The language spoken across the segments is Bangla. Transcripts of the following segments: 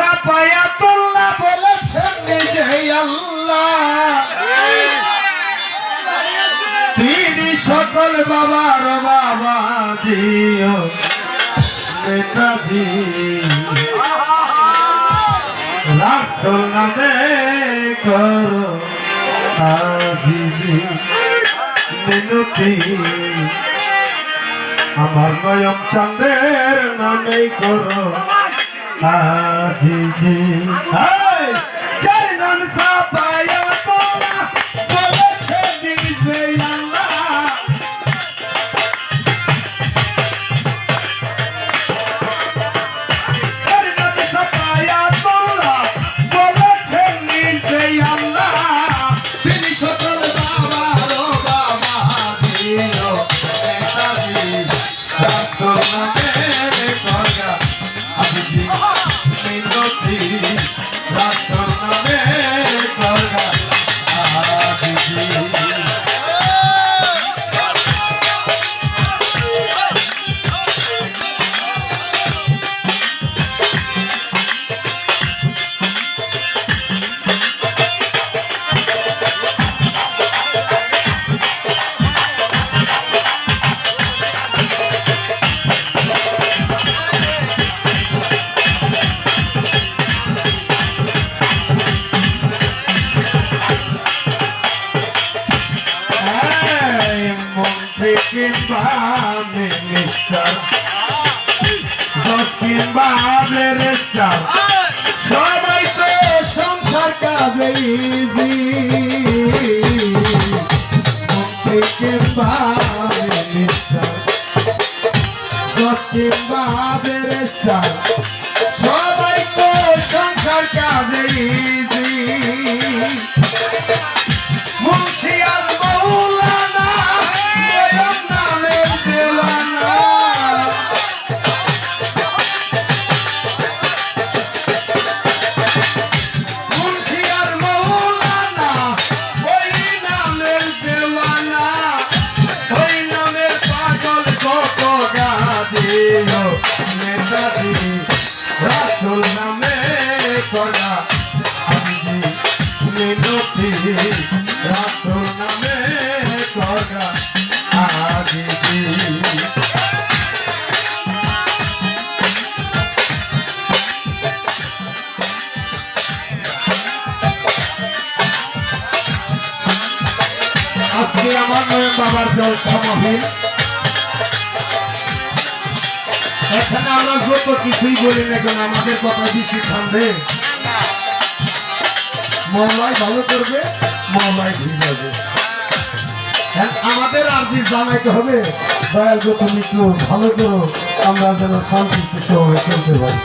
সাপায়া তোল্লা বলেছেন নিজে আল্লাহ। তিনি সকল বাবার বাবা জিও, নেতাজি। রাসল নামে করো আজিজি। মিনতি। আমার নয়ম চাঁদের নামে করো। আজিজি মন্ত্রী কিংবা মিনিস্টার কিংবা ব্যারিস্টার সবাই তো সংসার কাজে ইজি। মন্ত্রী কিংবা মিনিস্টার কিংবা ব্যারিস্টার সবাই তো সংসার কাজে ইজি। নেতাজি রাসুল নামে করা মিনতি রাসুল আজকে আমার বাবার জলসা মহিল এখানে আমরা যত কিছুই বলি না কেন আমাদের কথা বৃষ্টি থামবে মহলায় ভালো করবে মহলায় ভুল যাবে হ্যাঁ, আমাদের আর দিন জানাইতে হবে? দয়াল গো তুমি ভালো করো আমরা যেন শান্তি সুস্থভাবে চলতে পারি।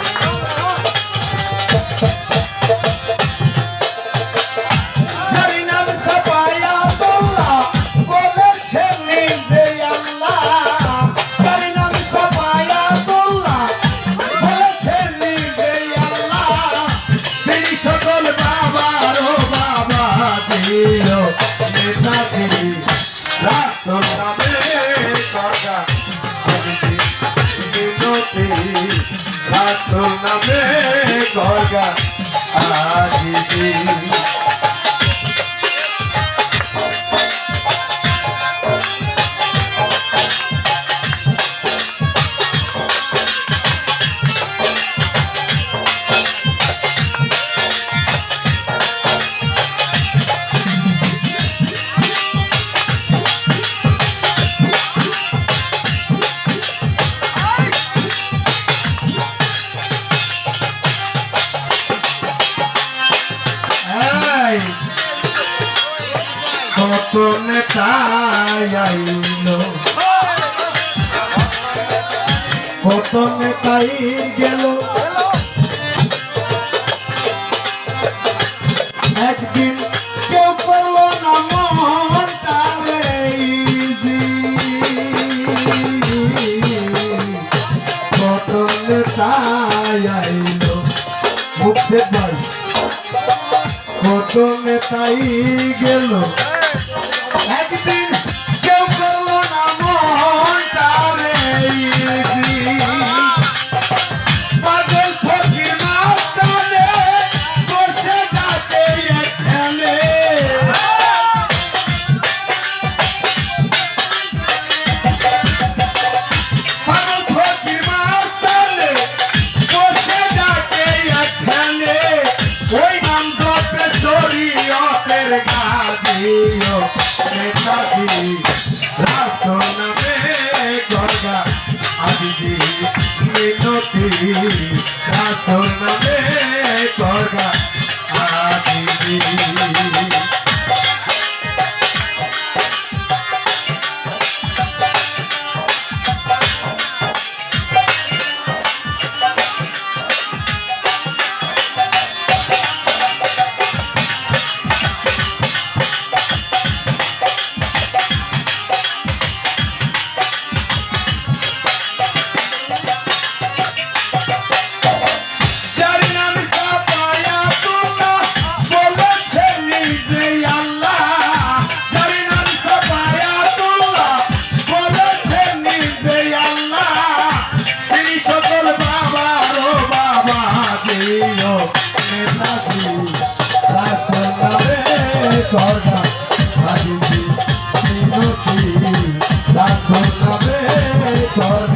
বিনতি রাত নামে সরকার আজি নেতাই আইলো নেতাই গেল একদিন কেউ করল না মন আইলো মুখে ভাই। কত নেতাই গেল। একদিন পীরের গাজিও নেতাজি রাষ্ট্র নামে গর্গা আজিজি মিনতি। রাষ্ট্র নামে গর্গা আজিজি করগা ভাজি মিনতি রাসনাবে করগা